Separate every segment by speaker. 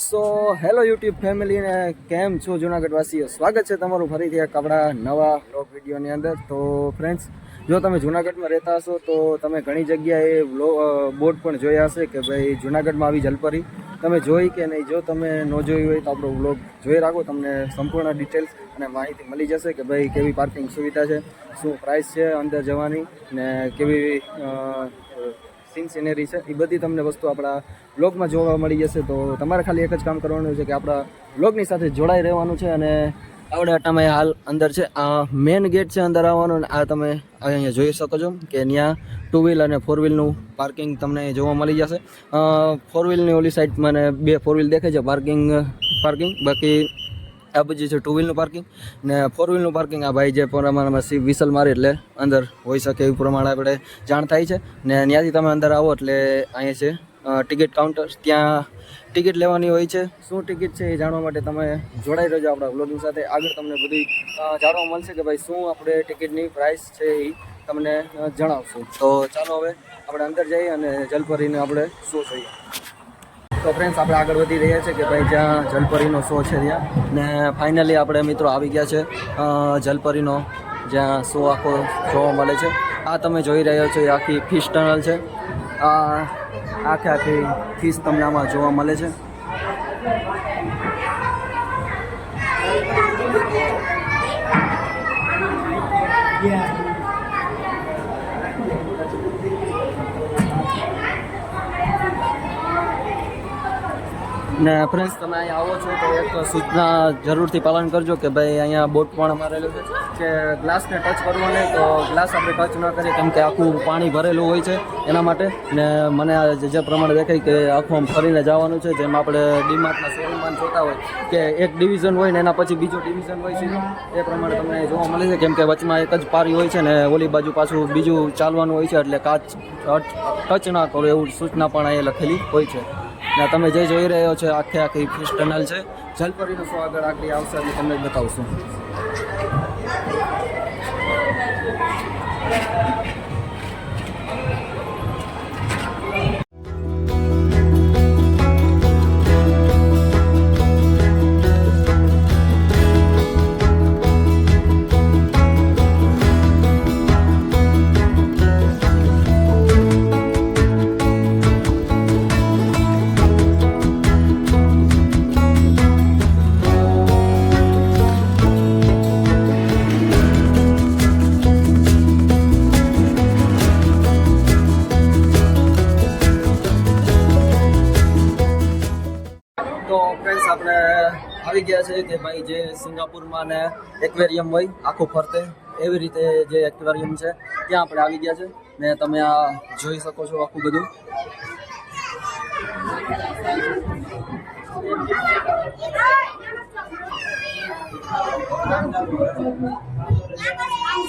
Speaker 1: So hello YouTube ફેમિલીને કેમ છો? જુનાગઢવાસીઓ, સ્વાગત છે તમારું ફરીથી એક આપણા નવા બ્લોગ વિડીયોની અંદર. તો ફ્રેન્ડ્સ જો તમે જુનાગઢમાં રહેતા હશો, તો તમે ઘણી જગ્યાએ બોર્ડ પણ જોયા હશે કે ભાઈ જુનાગઢમાં આવી જલપરી. તમે જોઈ કે નહીં, જો તમે ન જોઈ હોય તો આપણો બ્લોગ જોઈ રાખો, તમને સંપૂર્ણ ડિટેલ્સ અને માહિતી મળી જશે કે ભાઈ કેવી પાર્કિંગ સુવિધા છે, શું પ્રાઇસ છે અંદર જવાની ને કેવી સીન સિનેરી છે. એ બધી તમને વસ્તુ આપણા બ્લોગમાં જોવા મળી જશે. તો તમારે ખાલી એક જ કામ કરવાનું છે કે આપણા બ્લોગની સાથે જોડાઈ રહેવાનું છે અને આવડે તમે હાલ અંદર છે. આ મેન ગેટ છે અંદર આવવાનો અને આ તમે અહીંયા જોઈ શકો છો કે ત્યાં ટુ વ્હીલ અને ફોર વ્હીલનું પાર્કિંગ તમને જોવા મળી જશે. ફોર વ્હીલની ઓલી સાઈડ મને બે ફોર વ્હીલ દેખાય છે. પાર્કિંગ પાર્કિંગ બાકી આ બધી છે ટુ વ્હીલનું પાર્કિંગ ને ફોર વ્હીલનું પાર્કિંગ આ ભાઈ જે પ્રમાણમાં સી વિસલ મારી એટલે અંદર હોઈ શકે એ પ્રમાણે આપણે જાણ થાય છે. ને ત્યાંથી તમે અંદર આવો એટલે અહીંયા છે ટિકિટ કાઉન્ટર ત્યાં ટિકિટ લેવાની હોય છે. શું ટિકિટ છે એ જાણવા માટે તમે જોડાઈ રહેજો આપણા બ્લોગિંગ સાથે. આગળ તમને બધી જાણવા મળશે કે ભાઈ શું આપણે ટિકિટની પ્રાઇસ છે એ તમને જણાવશું. તો ચાલો હવે આપણે અંદર જઈએ અને જલપરીને આપણે શું જોઈએ. તો ફ્રેન્ડ્સ આપણે આગળ વધી રહ્યા છે કે ભાઈ જ્યાં જલપરીનો શો છે ત્યાં. ને ફાઇનલી આપણે મિત્રો આવી ગયા છે જલપરીનો, જ્યાં શો આખો જોવા મળે છે. આ તમે જોઈ રહ્યા છો, એ આખી ફિશ ટનલ છે. આ આખે આખી ફિશ તમને આમાં જોવા મળે છે. ને ફ્રેન્ડ્સ તમે અહીંયા આવો છો તો એક સૂચના જરૂરથી પાલન કરજો કે ભાઈ અહીંયા બોટ પણ મારેલું છે. કે ગ્લાસને ટચ કરવો નહીં તો ગ્લાસ આપણે ટચ ન કરીએ, કેમ કે આખું પાણી ભરેલું હોય છે એના માટે. ને મને જે જે પ્રમાણે દેખાય કે આખું આમ ફરીને જવાનું છે, જેમ આપણે ડીમાર્ટના શોરૂમમાં જોતા હોય કે એક ડિવિઝન હોય ને એના પછી બીજો ડિવિઝન હોય છે. એ પ્રમાણે તમને જોવા મળે છે, કેમ કે વચમાં એક જ પારી હોય છે ને ઓલી બાજુ પાછું બીજું ચાલવાનું હોય છે, એટલે કાચ ટચ ના કરો એવું સૂચના પણ અહીંયા લખેલી હોય છે. ને તમે જે જોઈ રહ્યો છો, આખે આખી ફિશ ટનલ છે. જલપરીનું શો આગળ આગળ આવશે એટલે તમને બતાવશું. તો ફ્રેન્ડ્સ આપણે આવી ગયા છે કે ભાઈ જે સિંગાપુરમાં ને એક્વેરિયમ હોય, આખું ફરતે, એવી રીતે જે એક્વેરિયમ છે, ત્યાં આપણે આવી ગયા છે. ને તમે આ જોઈ શકો છો આખું બધું.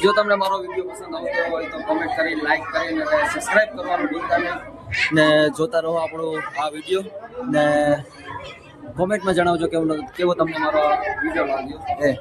Speaker 1: જો તમને મારો વીડિયો પસંદ આવતો હોય તો કમેન્ટ કરી લાઈક કરીને અને સબસ્ક્રાઇબ કરવાનું ભૂલતા નહીં. ને જોતા રહો આપણો આ વીડિયો. ને કોમેન્ટમાં જણાવજો કેવો કેવો તમને મારો વીડિયો લાગ્યો? એ.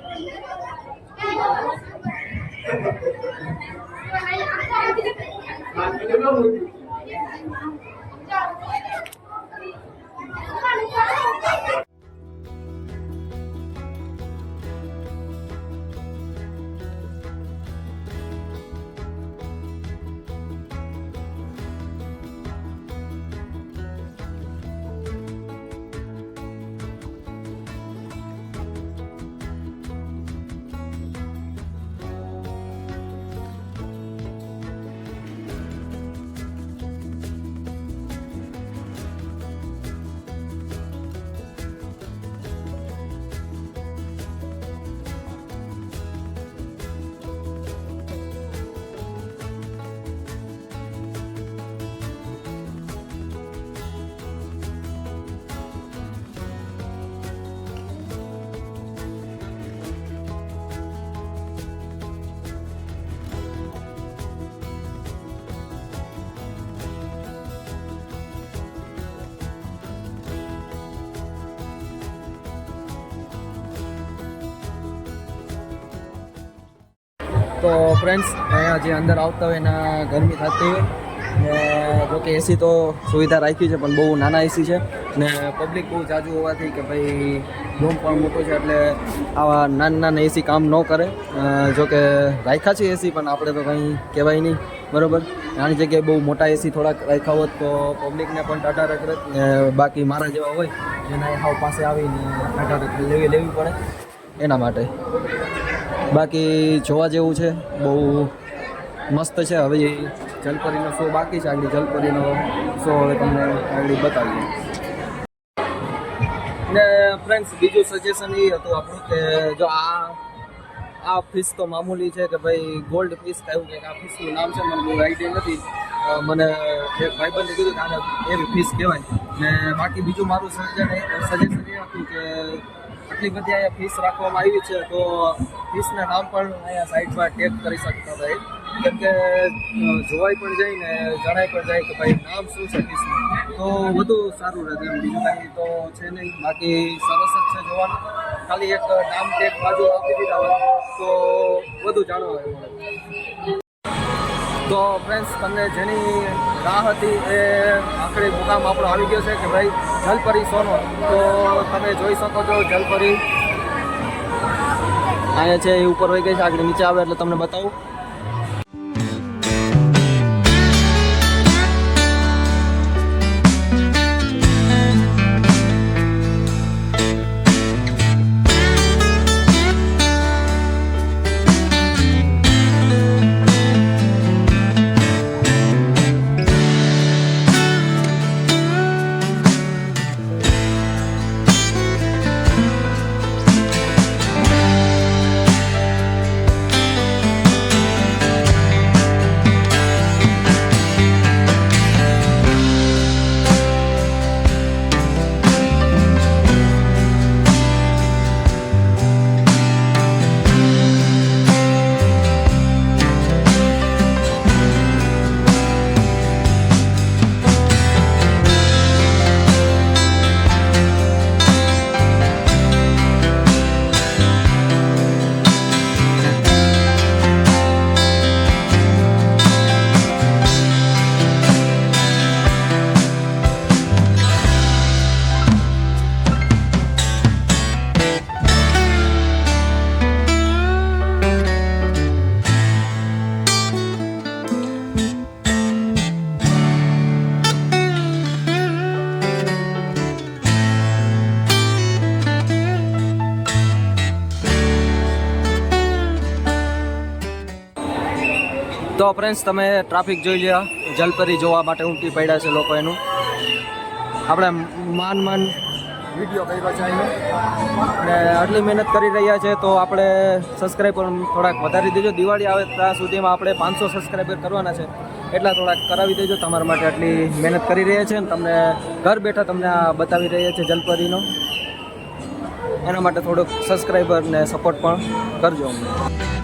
Speaker 1: તો ફ્રેન્ડ્સ અહીંયા જે અંદર આવતા હોય એના ગરમી થતી હોય. ને જોકે એસી તો સુવિધા રાખી છે, પણ બહુ નાના એસી છે. ને પબ્લિક બહુ જાજુ હોવાથી કે ભાઈ રૂમ પણ મોટો છે, એટલે આવા નાના નાના એસી કામ ન કરે. જોકે રાખ્યા છે એસી પણ આપણે તો કંઈ કહેવાય નહીં. બરોબર? નાની જગ્યાએ બહુ મોટા એસી થોડાક રાખ્યા હોત તો પબ્લિકને પણ ટાટા રખરત ને બાકી મારા જેવા હોય એના હાવ પાસે આવીને ટાટા રખરત લેવી લેવી પડે. એના માટે. બાકી જોવા જેવું છે. બહુ મસ્ત છે. હવે જલપરીનો શો બાકી છે. આગળ જલપરીનો શો હવે તમને આગળ બતાવીએ. ને ફ્રેન્ડ્સ બીજું સજેશન એ હતું આપણું કે જો આ આ ફિશ તો મામૂલી છે કે ભાઈ ગોલ્ડ ફિશ કહ્યું કે આ ફિશનું નામ છે. મને બહુ આઈડિયા નથી. મને એક ભાઈબંધે કીધું કે આને એવી ફિશ કહેવાય. ને બાકી બીજું મારું સજેશન સજેશન એ હતું કે આટલી બધી અહીંયા ફીસ રાખવામાં આવી છે, તો ફીસના નામ પણ અહીંયા સાઈડમાં ટેગ કરી શકતા ભાઈ. કેમ કે જોવાઈ પણ જાય ને જણાય પણ જાય કે ભાઈ નામ શું છે ફીસનું તો વધુ સારું રહે બીજું કાંઈ તો છે નહીં. બાકી સરસ જ છે જોવાનું. ખાલી એક નામ ટેગ બાજુ આપી દીધા હોય, તો વધુ જાણવા તો ફ્રેન્ડ્સ તમને જેની રાહ હતી એ આખરી મુકામ આપણો આવી ગયો છે કે ભાઈ, જલપરી સોનો. તો તમે જોઈ શકો છો જલપરી. અહીંયા છે, એ ઉપર વહી ગઈ છે, આગળ નીચે આવે એટલે તમને બતાવું. ફ્રેન્ડ્સ તમે ટ્રાફિક જોઈ લ્યો. જલપરી જોવા માટે ઉમટી પડ્યા છે લોકો એનું. આપણે માન માન વીડિયો કર્યો છે એનો અને આટલી મહેનત કરી રહ્યા છે તો આપણે સબસ્ક્રાઈબર થોડાક વધારી દેજો. દિવાળી આવે ત્યાં સુધીમાં આપણે પાંચસો સબસ્ક્રાઈબર કરવાના છે. એટલા થોડાક કરાવી દેજો. તમારા માટે આટલી મહેનત કરી રહ્યા છે અને તમને ઘર બેઠા તમને આ બતાવી રહ્યા છે જલપરીનો. એના માટે થોડુંક સબસ્ક્રાઈબર ને સપોર્ટ પણ કરજો અમને.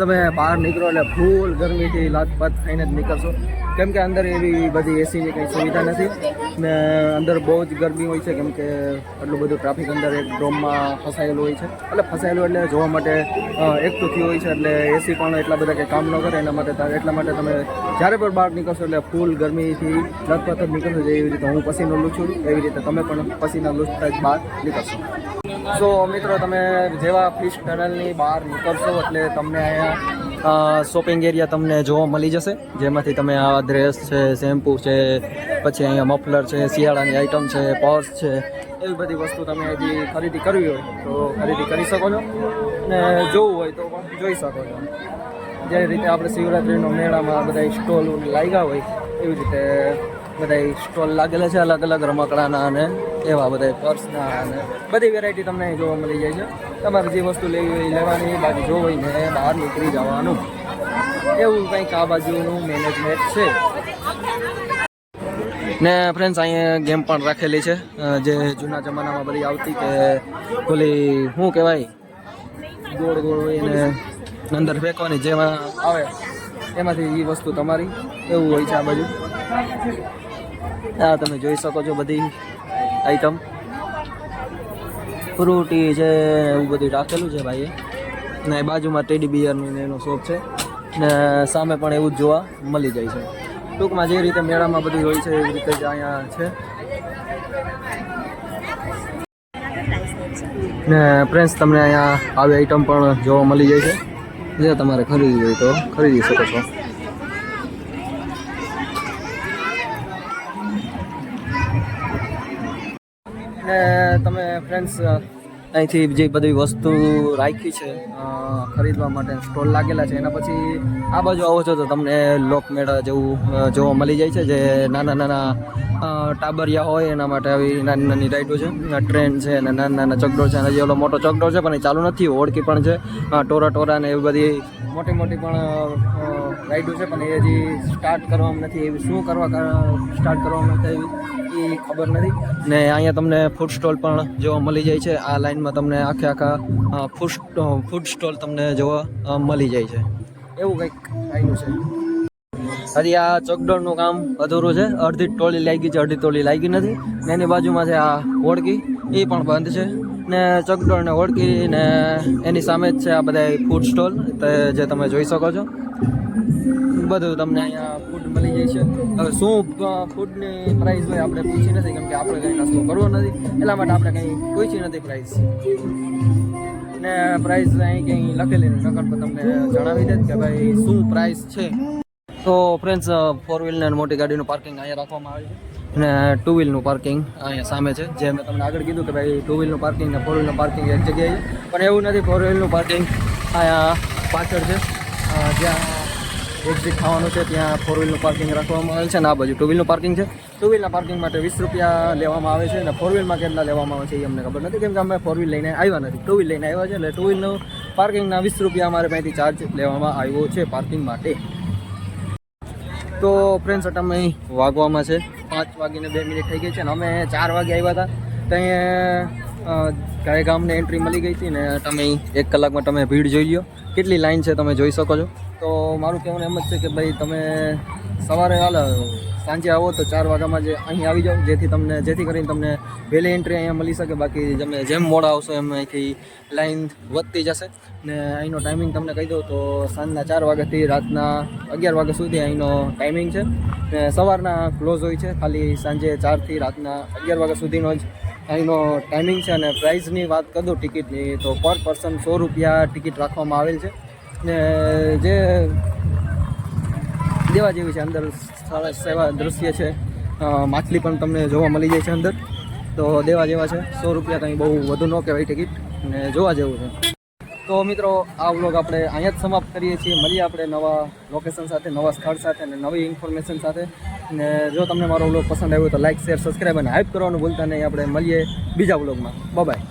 Speaker 1: તમે બહાર નીકળો એટલે ફૂલ ગરમીથી લાતપાત થઈને જ નીકળશો. કેમ કે અંદર એવી બધી એસીની કંઈ સુવિધા નથી. ને અંદર બહુ જ ગરમી હોય છે, કેમ કે આટલું બધું ટ્રાફિક અંદર એક ડોમમાં ફસાયેલું હોય છે. એટલે ફસાયેલું એટલે જોવા માટે એકઠું થયું હોય છે, એટલે એસી પણ એટલા બધા કંઈ કામ ન કરે, એના માટે એટલા માટે તમે જ્યારે પણ બહાર નીકળશો એટલે ફૂલ ગરમીથી લથપથ જ નીકળશો, જેવી રીતે હું પસીનો લૂછું એવી રીતે તમે પણ પસીના લૂછતા જ બહાર નીકળશો. સો મિત્રો, તમે જેવા ફિશ ટનલની બહાર નીકળશો એટલે તમને અહીંયા શોપિંગ એરિયા તમને જોવા મળી જશે. જેમાંથી તમે આ ડ્રેસ છે શેમ્પૂ છે, પછી અહીંયા મફલર છે, શિયાળાની આઇટમ છે પર્સ છે, એવી બધી વસ્તુ તમે હજી ખરીદી કરવી હોય તો ખરીદી કરી શકો છો. ને જોવું હોય તો જોઈ શકો છો. જે રીતે આપણે શિવરાત્રિનો મેળામાં બધા સ્ટોલ લાગ્યા હોય, એવી રીતે બધા સ્ટોલ લાગેલા છે અલગ અલગ રમકડાના અને એવા બધા પર્સના અને બધી વેરાયટી તમને જોવા મળી જાય છે. તમારે જે વસ્તુ લેવી હોય લેવાની બાકી જોવી ને બહાર નીકળી જવાનું. એવું કંઈક આ બાજુનું મેનેજમેન્ટ છે. ને ફ્રેન્ડ્સ અહીંયા ગેમ પણ રાખેલી છે. જે જૂના જમાનામાં બધી આવતી કે ઓલી, શું કહેવાય? ગોળ ગોળ હોય ને અંદર ફેંકવાની જેમાં આવે, એમાંથી એ વસ્તુ તમારી, એવું હોય છે આ બાજુ. આ તમે જોઈ શકો છો બધી આઈટમ ફ્રૂટી છે, એવું બધું રાખેલું છે ભાઈએ. ને બાજુમાં ટેડી બિયરનું એનો શોપ છે. ને સામે પણ એવું જ જોવા મળી જાય છે. ટૂંકમાં જે રીતે મેળામાં બધું હોય છે, એવી રીતે જ અહીંયા છે. ને ફ્રેન્ડ્સ તમને અહીંયા આવી આઈટમ પણ જોવા મળી જાય છે. જે તમારે ખરીદવી હોય તો ખરીદી શકો છો. ને તમે ફ્રેન્ડ્સ અહીંથી જે બધી વસ્તુ રાખી છે ખરીદવા માટે સ્ટોલ લાગેલા છે, એના પછી આ બાજુ આવો છો તો તમને લોકમેળા જેવું જોવા મળી જાય છે, જે નાના નાના ટાબરિયા હોય, એના માટે આવી નાની નાની રાઈડો છે ટ્રેન છે અને નાના નાના ચકડો છે, અને જે ઓલો મોટો ચગડો છે, પણ એ ચાલુ નથી, ઓળખી પણ છે ટોરા ટોરા ને એવી બધી મોટી મોટી પણ રાઈડો છે, પણ એ હજી સ્ટાર્ટ કરવામાં નથી, એવી શું કરવા સ્ટાર્ટ કરવામાં નથી એવી ખબર નથી. ને અહીંયા તમને ફૂડ સ્ટોલ પણ જોવા મળી જાય છે. આ લાઈનમાં તમને આખે આખા ફૂડ ફૂડ સ્ટોલ તમને જોવા મળી જાય છે. એવું કંઈક આવ્યું છે. હજી આ ચોકડોળનું કામ અધૂરું છે. અડધી ટોળી લાગી છે, અડધી ટોળી લાગી નથી. ને એની બાજુમાં છે આ ઓળકી એ પણ બંધ છે. ને ચકડોળ ને ઓળકી ને એની સામે જ છે આ બધા ફૂડ સ્ટોલ જે તમે જોઈ શકો છો. બધું તમને અહીંયા ફૂડ મળી જાય છે. હવે શું ફૂડની પ્રાઇસ હોય આપણે પૂછી નથી, કેમ કે આપણે કંઈ નાસ્તો કરવો નથી. એટલા માટે આપણે કંઈ પૂછી નથી પ્રાઇસ ને પ્રાઇસ અહીં કંઈ લખેલી નથી પર તમને જણાવી દે કે ભાઈ શું પ્રાઇસ છે. તો ફ્રેન્ડ્સ ફોર વ્હીલ ને મોટી ગાડીનું પાર્કિંગ અહીંયા રાખવામાં આવે છે. અને ટુ વ્હીલનું પાર્કિંગ અહીંયા સામે છે. જે મેં તમને આગળ કીધું કે ભાઈ ટુ વ્હીલનું પાર્કિંગ ને ફોર વ્હીલનું પાર્કિંગ એક જગ્યાએ. પણ એવું નથી ફોર વ્હીલનું પાર્કિંગ અહીંયા પાછળ છે. જ્યાં એક્ઝિટ થવાનું છે, ત્યાં ફોર વ્હીલનું પાર્કિંગ રાખવામાં આવેલ છે અને આ બાજુ ટુ વ્હીલનું પાર્કિંગ છે. ટુ વ્હીલના પાર્કિંગ માટે વીસ રૂપિયા લેવામાં આવે છે અને ફોર વ્હીલમાં કેટલા લેવામાં આવે છે એ અમને ખબર નથી, કેમ કે અમે ફોર વ્હીલ લઈને આવ્યા નથી. ટુ વ્હીલ લઈને આવ્યા છે એટલે ટુ વ્હીલનું પાર્કિંગના વીસ રૂપિયા અમારે પાસેથી ચાર્જ લેવામાં આવ્યો છે પાર્કિંગ માટે. તો ફ્રેન્ડ્સ અમે વાગવામાં છે. પાંચ વાગીને બે મિનિટ થઈ ગઈ છે અને અમે ચાર વાગે આવ્યા હતા. ત્યાં ગાય ગામને એન્ટ્રી મળી ગઈ હતી ને તમે એક કલાકમાં તમે ભીડ જોઈ લો કેટલી લાઈન છે તમે જોઈ શકો છો? તો મારું કહેવાનું એમ જ છે કે ભાઈ તમે સવારે હાલ સાંજે આવો તો ચાર વાગ્યામાં જે અહીં આવી જાઓ, જેથી તમને, જેથી કરીને તમને વહેલી એન્ટ્રી અહીંયા મળી શકે, બાકી તમે જેમ મોડા આવશો એમ અહીંથી લાઈન વધતી જશે. ને અહીંનો ટાઈમિંગ તમને કહી દઉં તો સાંજના ચાર વાગ્યાથી રાતના અગિયાર વાગ્યા સુધી અહીંનો ટાઈમિંગ છે. ને સવારના ક્લોઝ હોય છે, ખાલી સાંજે ચારથી રાતના અગિયાર વાગ્યા સુધીનો જ અહીંનો ટાઈમિંગ છે. અને પ્રાઇઝની વાત કરું ટિકિટની તો પર પર્સન સો રૂપિયા ટિકિટ રાખવામાં આવેલ છે. જે દેવા જેવી છે અંદર સરસ એવા દ્રશ્ય છે. માછલી પણ તમને જોવા મળી જાય છે અંદર. તો દેવા જેવા છે. સો રૂપિયા કંઈ બહુ વધુ ન કહેવાય ટિકિટ. ને જોવા જેવું છે. તો મિત્રો, આ વ્લોગ આપણે અહીંયા જ સમાપ્ત કરીએ છીએ. મળીએ આપણે નવા લોકેશન સાથે, નવા સ્થળ સાથે અને નવી ઇન્ફોર્મેશન સાથે. ને જો તમને મારો વ્લોગ પસંદ આવ્યો તો લાઇક શેર સબસ્ક્રાઈબ અને હાઇપ કરવાનું ભૂલતા નહીં. આપણે મળીએ બીજા વ્લોગમાં. બાય